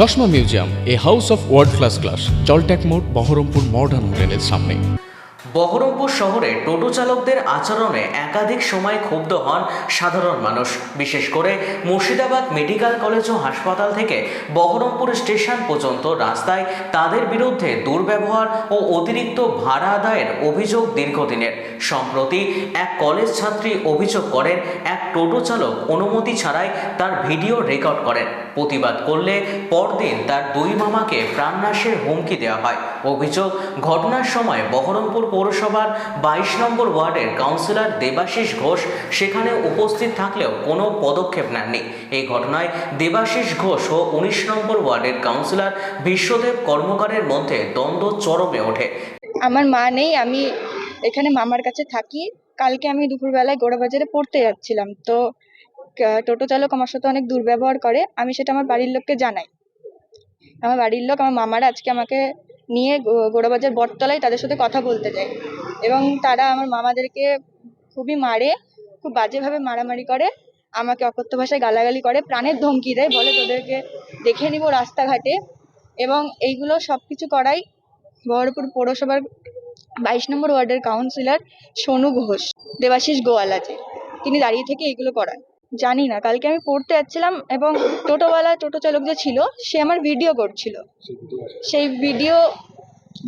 চশমা museum, a house of world class class জলট্যাক মোড়, Baharampur modern হোটেলের সামনে। বহরমপুর শহরে টোটো চালকদের আচরণে একাধিক সময় ক্ষুব্ধ হন সাধারণ মানুষ। বিশেষ করে মুর্শিদাবাদ মেডিকেল কলেজ ও হাসপাতাল থেকে বহরমপুর স্টেশন পর্যন্ত রাস্তায় তাদের বিরুদ্ধে দুর্ব্যবহার ও অতিরিক্ত ভাড়া আদায়ের অভিযোগ দীর্ঘদিনের। সম্প্রতি এক কলেজ ছাত্রী অভিযোগ করেন, এক টোটো চালক অনুমতি ছাড়াই তার ভিডিও রেকর্ড করেন। প্রতিবাদ করলে পরদিন তার দুই মামাকে প্রাণনাশের হুমকি দেওয়া হয়। অভিযোগ, ঘটনার সময় বহরমপুর পৌরসভার বাইশ নম্বর ওয়ার্ডের কাউন্সিলর দেবাশিস ঘোষ সেখানে উপস্থিত থাকলেও কোনো পদক্ষেপ নেননি। এই ঘটনায় দেবাশিস ঘোষ ও উনিশ নম্বর ওয়ার্ডের কাউন্সিলর বিশ্বদেব কর্মকারের মধ্যে দ্বন্দ্ব চরমে ওঠে। আমার মা নেই, আমি এখানে মামার কাছে থাকি। কালকে আমি দুপুরবেলায় গোড়াবাজারে পড়তে যাচ্ছিলাম। তো টোটো চালক আমার সাথে অনেক দুর্ব্যবহার করে, আমি সেটা আমার বাড়ির লোককে জানাই। আমার বাড়ির লোক, আমার মামারা আজকে আমাকে নিয়ে গোড়াবাজার বটতলায় তাদের সাথে কথা বলতে যায়। এবং তারা আমার মামাদেরকে খুবই মারে, খুব বাজেভাবে মারামারি করে, আমাকে অকথ্য ভাষায় গালাগালি করে, প্রাণের ধমকি দেয়, বলে তোদেরকে দেখে নিব রাস্তাঘাটে। এবং এইগুলো সব কিছু করাই বহরমপুর পৌরসভার বাইশ নম্বর ওয়ার্ডের কাউন্সিলর সোনু ঘোষ, দেবাশিস গোয়ালাজে তিনি দাঁড়িয়ে থেকে এগুলো করান। জানি না, কালকে আমি পড়তে যাচ্ছিলাম এবং টোটোওয়ালা টোটো চালক যে ছিল, সে আমার ভিডিও করছিল। সেই ভিডিও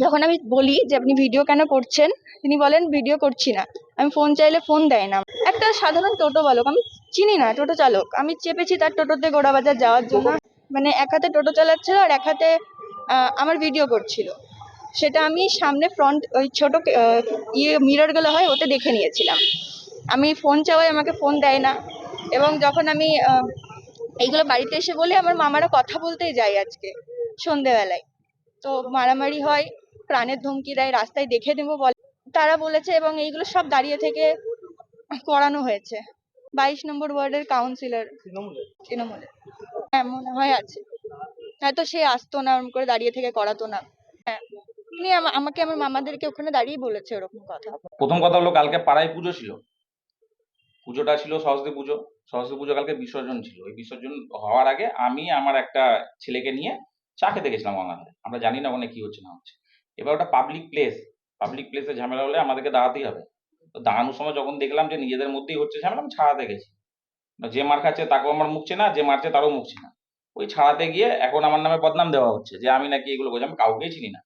যখন আমি বলি যে আপনি ভিডিও কেন করছেন, তিনি বলেন ভিডিও করছি না। আমি ফোন চাইলে ফোন দেয় না। একটা সাধারণ টোটো বালক আমি চিনি না টোটো চালক, আমি চেপেছি তার টোটোতে গোড়াবাজার যাওয়ার জন্য। মানে এক হাতে টোটো চালাচ্ছিল আর এক হাতে আমার ভিডিও করছিল। সেটা আমি সামনে ফ্রন্ট ওই ছোট ইয়ে মিররগুলো হয়, ওতে দেখে নিয়েছিলাম। আমি ফোন চাওয়াই আমাকে ফোন দেয় না। এবং যখন আমি আহ, এইগুলো বাড়িতে এসে বলে আমার মামারা কথা বলতেই যায় আজকে সন্ধেবেলায়। তো মারামারি হয় প্রাণের ধমকি দেয় রাস্তায় দেখে নেব বলে। তারা বলেছে এবং এইগুলো সব দাঁড়িয়ে থেকে করানো হয়েছে। বাইশ নম্বর ওয়ার্ডের কাউন্সিলর তৃণমূলে হ্যাঁ মনে হয় আছে। হয়তো সে আসতো না ওরকম করে দাঁড়িয়ে থেকে করাতো না। হ্যাঁ তিনি আমা- আমাকে আমার মামাদেরকে ওখানে দাঁড়িয়ে বলেছে ওরকম কথা। প্রথম কথা হলো কালকে পাড়ায় পুজো ছিল। পুজোটা ছিল সরস্বতী পুজো। সরস্বতী পুজো কালকে বিসর্জন ছিল। ওই বিসর্জন হওয়ার আগে আমি আমার একটা ছেলেকে নিয়ে চা খেতে গেছিলাম বাংলাতে আমরা জানি না ওখানে কি হচ্ছে, না হচ্ছে। এবার ওটা পাবলিক প্লেস পাবলিক প্লেসে ঝামেলা হলে আমাদেরকে দাঁড়াতেই হবে। তো দাঁড়ানোর সময় যখন দেখলাম যে নিজেদের মধ্যেই হচ্ছে ঝামেলা, আমি ছাড়াতে গেছি। যে মার খাচ্ছে তাকেও আমার মুখছে না যে মারছে তারও মুখছে না ওই ছাড়াতে গিয়ে এখন আমার নামে বদনাম দেওয়া হচ্ছে যে আমি নাকি এগুলো করছি। আমি কাউকেই চিনি না।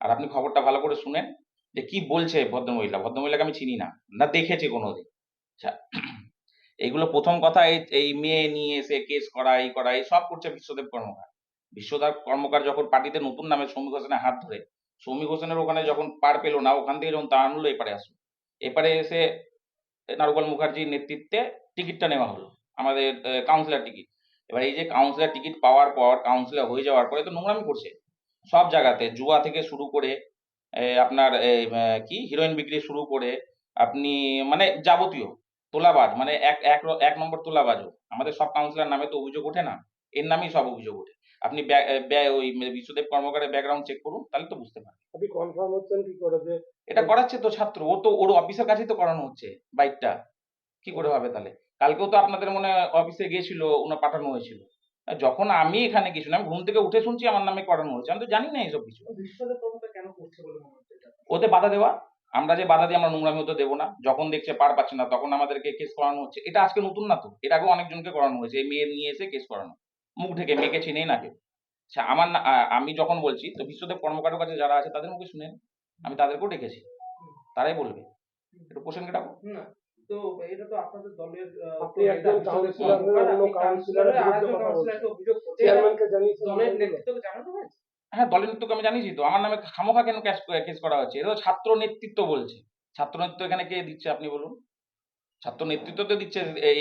আর আপনি খবরটা ভালো করে শুনেন যে কি বলছে ভদ্রমহিলা। ভদ্রমহিলাকে আমি চিনি না। না দেখেছি কোনোদিন। এইগুলো প্রথম কথা, এই মেয়ে নিয়ে এসে কেস করা, এই করা, এই সব করছে বিশ্বদেব কর্মকার। বিশ্বদেব কর্মকার যখন পার্টিতে নতুন নামে সৌমিক হোসেনের হাত ধরে, সৌমিক হোসেনের ওখানে যখন পার পেল না, ওখান থেকে যখন তা আনলো, এপারে আসলো। এপারে এসে নারুগোপাল মুখার্জির নেতৃত্বে টিকিটটা নেওয়া হলো, আমাদের কাউন্সিলর টিকিট। এবার এই যে কাউন্সিলর টিকিট পাওয়ার পর কাউন্সিলর হয়ে যাওয়ার পরে তো নোংরামি করছে। সব জায়গাতে, জুয়া থেকে শুরু করে আপনার কি হিরোইন বিক্রি শুরু করে, আপনি মানে যাবতীয়। তোলাবাজ মানে এক এক এক নম্বর তোলাবাজও আমাদের সব কাউন্সিলর নামে তো অভিযোগ ওঠে না? এর নামেই সব অভিযোগ ওঠে। আপনি ওই বিশ্বদেব কর্মকারের ব্যাকগ্রাউন্ড চেক করুন তাহলে তো বুঝতে পারবেন। আপনি কনফার্ম হচ্ছেন কি করে যে এটা করাচ্ছে তো ছাত্র ও তো ওর অফিসের কাছেই তো করানো হচ্ছে বাইকটা কি করে হবে তাহলে? কালকেও তো আপনাদের মনে হয় অফিসে গিয়েছিল ওনার পাঠানো হয়েছিল। যখন আমি এখানে গেছিলাম আমি ঘুম থেকে উঠে শুনছি আমার নামে করানো হয়েছে। আমি তো জানি না এইসব কিছু। মনে ওতে বাধা দেওয়া? আমরা যে বাধা দিয়ে আমরা নোংরামি হতে দেবো না যখন দেখছে পার পাচ্ছে না তখন আমাদেরকে কেস করানো হচ্ছে। এটা আজকে নতুন না তো এর আগেও অনেকজনকে করানো হয়েছে এই মেয়ে নিয়ে এসে কেস করানো। মুখ ঢেকে মেয়েকে চিনেই না কেউ। আচ্ছা আমার না আমি যখন বলছি তো বিশ্বদেব কর্মকারের কাছে যারা আছে তাদের মুখে শুনে আমি তাদেরকেও ডেকেছি। তারাই বলবে। একটু পোষণকে ডাকো না তো এটা তো আপনাদের দলের আপনি একজন কাউন্সিলর, বিশ্বদেব অন্য কর্মকার, আপনি কাউন্সিলরের কাউন্সিলরের বিরুদ্ধে আরেকজন কথা কাউন্সিলরকে অভিযোগ চেয়ারম্যানকে জানিয়েছেন দলের নেতৃত্বকে জানানো হয়েছে? হ্যাঁ দলের নেতৃত্বকে আমি জানিয়েছি তো আমার নামে খামোখা কেন ক্যাশ কেস করা হচ্ছে? এটা তো ছাত্র নেতৃত্ব বলছে। ছাত্র নেতৃত্ব এখানে কে দিচ্ছে আপনি বলুন? ছাত্র নেতৃত্ব তো দিচ্ছে এই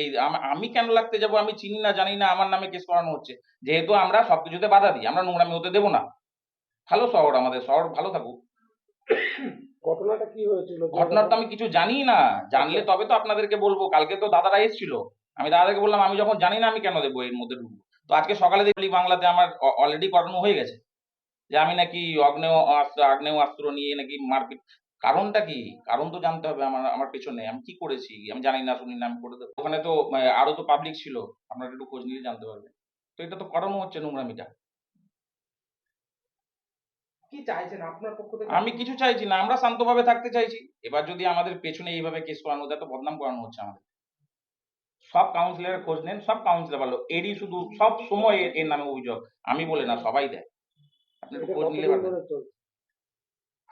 আমি কেন লাগতে যাব? আমি চিনি না জানি না আমার নামে কেস করানো হচ্ছে। যেহেতু আমরা সবকিছুতে বাধা দিই আমরা নোংরামি হতে দেবো না। ভালো শহর আমাদের শহর ভালো থাকুক। ঘটনাটা কি হয়েছিল? ঘটনার তো আমি কিছু জানি না। জানলে তবে তো আপনাদেরকে বলব কালকে তো দাদারা এসেছিল। আমি দাদাকে বললাম আমি যখন জানি না আমি কেন দেবো? এর মধ্যে ঢুকবো? তো আজকে সকালে দেখলি বাংলাতে আমার অলরেডি করানো হয়ে গেছে। যে আমি নাকি অগ্নেয় অস্ত্র আগ্নেয় অস্ত্র নিয়ে নাকি মারপিট কারণটা কি? কারণ তো জানতে হবে আমার আমার পেছনে। আমি কি করেছি? আমি জানি না শুনি না আমি করে দেবো। ওখানে তো আরও তো পাবলিক ছিল। আপনারা একটু খোঁজ নিলে জানতে পারবেন। তো এটা তো করানো হচ্ছে নোংরামিটা। কি চাইছেন আপনার পক্ষ থেকে? আমি কিছু চাইছি না। আমরা শান্তভাবে থাকতে চাইছি। এবার যদি আমাদের পেছনে এইভাবে কেস করানো হতো তো বদনাম করানো হচ্ছে আমাদের। সব কাউন্সিলরের খোঁজ নেন সব কাউন্সিলর ভালো। এরই শুধু সব সময় এর নামে অভিযোগ। আমি বলে না সবাই দেয়। আপনি খোঁজ নিলে পারবেন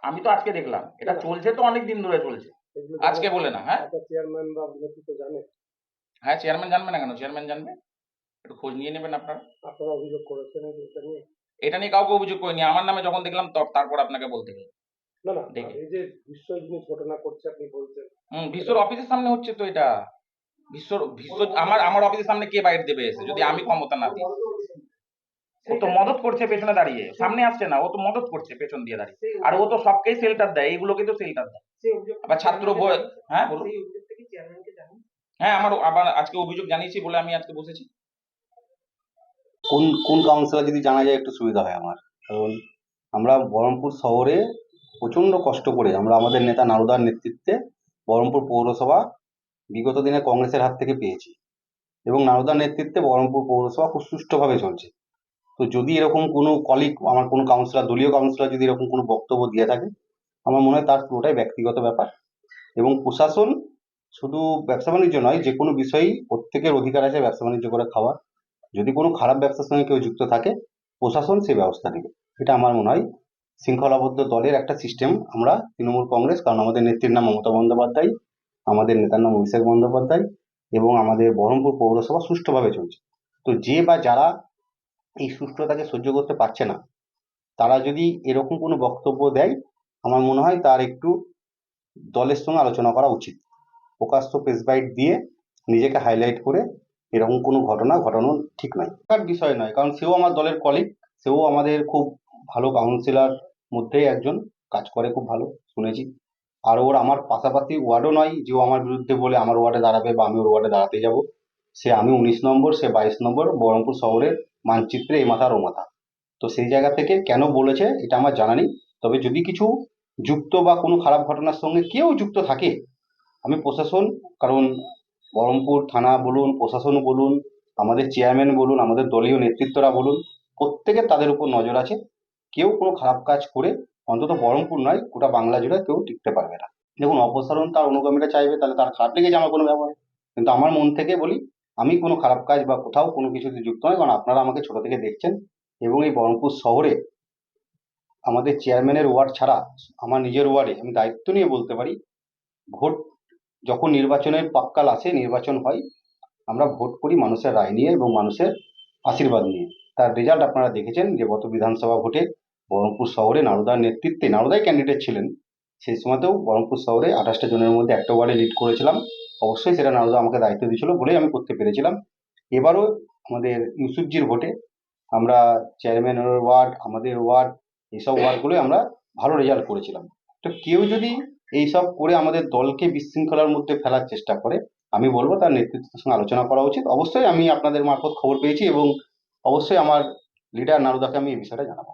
আমি তো আজকে দেখলাম। এটা চলছে তো অনেক দিন ধরে চলছে। আজকে বলে না হ্যাঁ? চেয়ারম্যান বা নেতৃত্ব জানে। হ্যাঁ চেয়ারম্যান জানবে না কেন? চেয়ারম্যান জানবে? একটু খোঁজ নিয়ে নেবেন আপনারা। আপনারা অভিযোগ করেছেন এটা নিয়ে? এটা নিয়ে কাউকে অভিযোগ করিনি। আমার নামে যখন দেখলাম তখন তারপর আপনাকে বলতে গেলাম। না না। এই যে বিশ্ব জিনিস ঘটনা করছে আপনি বলছেন। হুম বিশ্বর অফিসের সামনে হচ্ছে তো এটা। বিশ্বর বিশ্ব আমার আমার অফিসের সামনে কে বাইরে দেবে এসে? যদি আমি ক্ষমতা না দিই। ও তো মদত করছে পেছনে দাঁড়িয়ে। সামনে আসছে না ও তো মদত করছে পেছন দিয়ে দাঁড়িয়ে। আর ও তো সবকেই সেল্টার দেয় এইগুলোকে তো সেল্টার দেয়। আবার ছাত্র হ্যাঁ বলুন। হ্যাঁ আমার আবার আজকে অভিযোগ জানিয়েছি বলে আমি আজকে বসেছি। কোন কোন কাউন্সিলর যদি জানা যায় একটু সুবিধা হয় আমার। কারণ আমরা বহরমপুর শহরে প্রচণ্ড কষ্ট করে আমরা আমাদের নেতা নারুদার নেতৃত্বে বহরমপুর পৌরসভা বিগত দিনে কংগ্রেসের হাত থেকে পেয়েছি। এবং নারুদার নেতৃত্বে বহরমপুর পৌরসভা খুব সুষ্ঠুভাবে চলছে। তো যদি এরকম কোনো কলিগ আমার কোনো কাউন্সিলর দলীয় কাউন্সিলর যদি এরকম কোনো বক্তব্য দিয়ে থাকে, আমার মনে হয় তার পুরোটাই ব্যক্তিগত ব্যাপার। এবং প্রশাসন শুধু ব্যবসা বাণিজ্য নয়, যে কোনো বিষয়েই প্রত্যেকের অধিকার আছে ব্যবসা বাণিজ্য করে খাওয়া যদি কোনো খারাপ ব্যবসার সঙ্গে কেউ যুক্ত থাকে, প্রশাসন সেই ব্যবস্থা নেবে। এটা আমার মনে হয় শৃঙ্খলাবদ্ধ দলের একটা সিস্টেম আমরা তৃণমূল কংগ্রেস, কারণ আমাদের নেত্রীর নাম মমতা বন্দ্যোপাধ্যায়, আমাদের নেতার নাম অভিষেক বন্দ্যোপাধ্যায় এবং আমাদের বহরমপুর পৌরসভা সুষ্ঠুভাবে চলছে। তো যে বা যারা এই সুস্থতাকে সহ্য করতে পারছে না। তারা যদি এরকম কোনো বক্তব্য দেয়, আমার মনে হয় তার একটু দলের সঙ্গে আলোচনা করা উচিত। প্রকাশ্য প্রেস বাইট দিয়ে নিজেকে হাইলাইট করে এরকম কোনো ঘটনা ঘটানো ঠিক নয়। তার বিষয় নয়, কারণ সেও আমার দলের কলিগ সেও আমাদের খুব ভালো কাউন্সিলর মধ্যেই একজন, কাজ করে খুব ভালো, শুনেছি। আর ওর আমার পাশাপাশি ওয়ার্ডও নয় যে ও আমার বিরুদ্ধে বলে আমার ওয়ার্ডে দাঁড়াবে বা আমি ওর ওয়ার্ডে দাঁড়াতে যাব। সে আমি উনিশ নম্বর, সে বাইশ নম্বর বহরমপুর শহরের মানচিত্রে এই মাথার ও মাথা তো সেই জায়গা থেকে কেন বলেছে এটা আমার জানা নেই। তবে যদি কিছু যুক্ত বা কোনো খারাপ ঘটনার সঙ্গে কেউ যুক্ত থাকে, আমি প্রশাসন, কারণ বহরমপুর থানা বলুন, প্রশাসন বলুন, আমাদের চেয়ারম্যান বলুন, আমাদের দলীয় নেতৃত্বরা বলুন প্রত্যেকের তাদের উপর নজর আছে। কেউ কোনো খারাপ কাজ করে অন্তত বহরমপুর নয়, গোটা বাংলা জুড়ে কেউ টিকতে পারবে না। দেখুন, অপসারণ তার অনুগামীরা চাইবে, তাহলে তার খারাপ লেগেছে আমার কোনো ব্যাপার কিন্তু আমার মন থেকে বলি আমি কোনো খারাপ কাজ বা কোথাও কোনো কিছুতে যুক্ত নয় কারণ আপনারা আমাকে ছোট থেকে দেখছেন এবং এই বহরমপুর শহরে আমাদের চেয়ারম্যানের ওয়ার্ড ছাড়া আমার নিজের ওয়ার্ডে আমি দায়িত্ব নিয়ে বলতে পারি, ভোট যখন নির্বাচনের পাক্কাল আসে নির্বাচন হয়, আমরা ভোট করি মানুষের রায় নিয়ে এবং মানুষের আশীর্বাদ নিয়ে। তার রেজাল্ট আপনারা দেখেছেন যে গত বিধানসভা ভোটে বহরমপুর শহরে নারদার নেতৃত্বে নারুদাই ক্যান্ডিডেট ছিলেন। সেই সময়তেও বহরমপুর শহরে আঠাশটা জনের মধ্যে একটা ওয়ার্ডে লিড করেছিলাম। অবশ্যই সেটা নারুদা আমাকে দায়িত্ব দিয়েছিল বলেই আমি করতে পেরেছিলাম। এবারও আমাদের ইউসুফজির ভোটে আমরা চেয়ারম্যানের ওয়ার্ড আমাদের ওয়ার্ড এইসব ওয়ার্ডগুলোই আমরা ভালো রেজাল্ট করেছিলাম। তো কেউ যদি এইসব করে আমাদের দলকে বিশৃঙ্খলার মধ্যে ফেলার চেষ্টা করে, আমি বলব তার নেতৃত্বের সঙ্গে আলোচনা করা উচিত। অবশ্যই আমি আপনাদের মারফত খবর পেয়েছি এবং অবশ্যই আমার লিডার নারুদাকে আমি এই বিষয়টা জানাব।